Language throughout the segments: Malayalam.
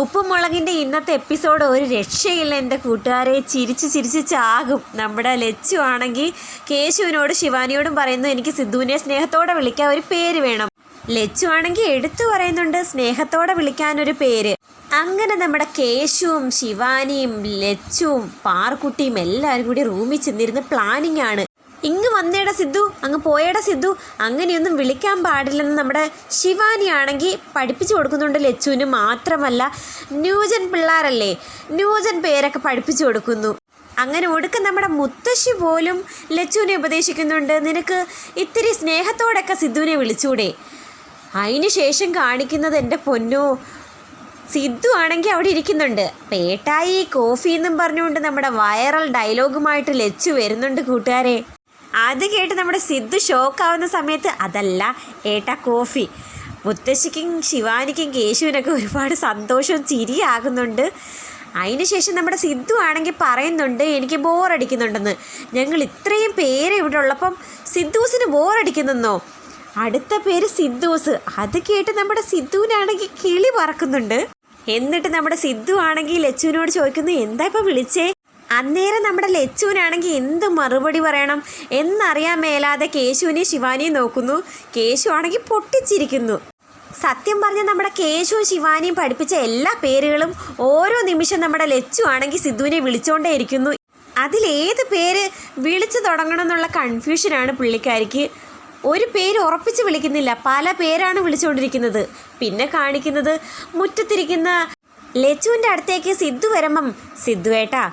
ഉപ്പുമുളകിന്റെ ഇന്നത്തെ എപ്പിസോഡ് ഒരു രക്ഷയില്ല. എന്റെ കൂട്ടുകാരെ ചിരിച്ച് ചിരിച്ച് ചാകും. നമ്മുടെ ലച്ചു ആണെങ്കിൽ കേശുവിനോട് ശിവാനിയോടും പറയുന്നു എനിക്ക് സിദ്ധുവിനെ സ്നേഹത്തോടെ വിളിക്കാൻ ഒരു പേര് വേണം. ലച്ചു ആണെങ്കിൽ എടുത്തു പറയുന്നുണ്ട് സ്നേഹത്തോടെ വിളിക്കാനൊരു പേര്. അങ്ങനെ നമ്മുടെ കേശുവും ശിവാനിയും ലച്ചുവും പാർക്കുട്ടിയും എല്ലാവരും കൂടി റൂമിൽ ചെന്നിരുന്ന് പ്ലാനിങ് ആണ്. വന്നേടാ സിദ്ധു. അങ്ങ് പോയേടാ സിദ്ധു. അങ്ങനെയൊന്നും വിളിക്കാൻ പാടില്ലെന്ന് നമ്മുടെ ശിവാനി ആണെങ്കിൽ പഠിപ്പിച്ചു കൊടുക്കുന്നുണ്ട് ലച്ചുവിന് മാത്രമല്ല ന്യൂജൻ പിള്ളേരല്ലേ? ന്യൂജൻ പേരൊക്കെ പഠിപ്പിച്ചു കൊടുക്കുന്നു. അങ്ങനെ ഒടുക്കം നമ്മുടെ മുത്തശ്ശി പോലും ലച്ചുവിനെ ഉപദേശിക്കുന്നുണ്ട്. നിനക്ക് ഇത്തിരി സ്നേഹത്തോടൊക്കെ സിദ്ധുവിനെ വിളിച്ചൂടെ? അതിന് ശേഷം കാണിക്കുന്നത് എന്റെ പൊന്നോ. സിദ്ധു ആണെങ്കിൽ അവിടെ ഇരിക്കുന്നുണ്ട്. പേട്ടായി കോഫി എന്നും പറഞ്ഞുകൊണ്ട് നമ്മുടെ വൈറൽ ഡയലോഗുമായിട്ട് ലച്ചു വരുന്നുണ്ട് കൂട്ടുകാരെ. അത് കേട്ട് നമ്മുടെ സിദ്ധു ഷോക്കാവുന്ന സമയത്ത് അതല്ല ഏട്ട കോഫി. മുത്തശ്ശിക്കും ശിവാനിക്കും കേശുവിനൊക്കെ ഒരുപാട് സന്തോഷവും ചിരിയാകുന്നുണ്ട്. അതിനുശേഷം നമ്മുടെ സിദ്ധു ആണെങ്കിൽ പറയുന്നുണ്ട് എനിക്ക് ബോറടിക്കുന്നുണ്ടെന്ന്. ഞങ്ങൾ ഇത്രയും പേര് ഇവിടെ ഉള്ളപ്പം സിദ്ധൂസിന് ബോറടിക്കുന്നെന്നോ? അടുത്ത പേര് സിദ്ധൂസ്. അത് കേട്ട് നമ്മുടെ സിദ്ധുവിനാണെങ്കിൽ കിളി പറക്കുന്നുണ്ട്. എന്നിട്ട് നമ്മുടെ സിദ്ധു ആണെങ്കിൽ ലച്ചുവിനോട് ചോദിക്കുന്നു എന്താ ഇപ്പം വിളിച്ചേ? അന്നേരം നമ്മുടെ ലച്ചുവിനാണെങ്കിൽ എന്ത് മറുപടി പറയണം എന്നറിയാൻ മേലാതെ കേശുവിനെ ശിവാനിയും നോക്കുന്നു. കേശു ആണെങ്കിൽ പൊട്ടിച്ചിരിക്കുന്നു. സത്യം പറഞ്ഞ നമ്മുടെ കേശുവും ശിവാനിയും പഠിപ്പിച്ച എല്ലാ പേരുകളും ഓരോ നിമിഷം നമ്മുടെ ലച്ചു ആണെങ്കിൽ സിദ്ധുവിനെ വിളിച്ചുകൊണ്ടേയിരിക്കുന്നു അതിലേത് പേര് വിളിച്ചു തുടങ്ങണം എന്നുള്ള കൺഫ്യൂഷനാണ് പുള്ളിക്കാരിക്ക്. ഒരു പേര് ഉറപ്പിച്ച് വിളിക്കുന്നില്ല. പല പേരാണ് വിളിച്ചുകൊണ്ടിരിക്കുന്നത് പിന്നെ കാണിക്കുന്നത് മുറ്റത്തിരിക്കുന്ന ലച്ചുവിന്റെ അടുത്തേക്ക് സിദ്ധു വരുമ്പം സിദ്ധു ഏട്ടാ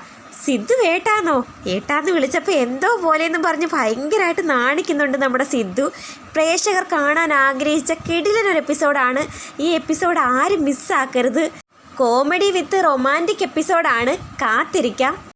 സിദ്ധു ഏട്ടാന്നോ? ഏട്ടാന്ന് വിളിച്ചപ്പോൾ എന്തോ പോലെയെന്ന് പറഞ്ഞ് ഭയങ്കരമായിട്ട് നാണിക്കുന്നുണ്ട് നമ്മുടെ സിദ്ധു. പ്രേക്ഷകർ കാണാൻ ആഗ്രഹിച്ച കിടിലനൊരു എപ്പിസോഡാണ്. ഈ എപ്പിസോഡ് ആരും മിസ്സാക്കരുത് കോമഡി വിത്ത് റൊമാന്റിക് എപ്പിസോഡാണ് കാത്തിരിക്കാം.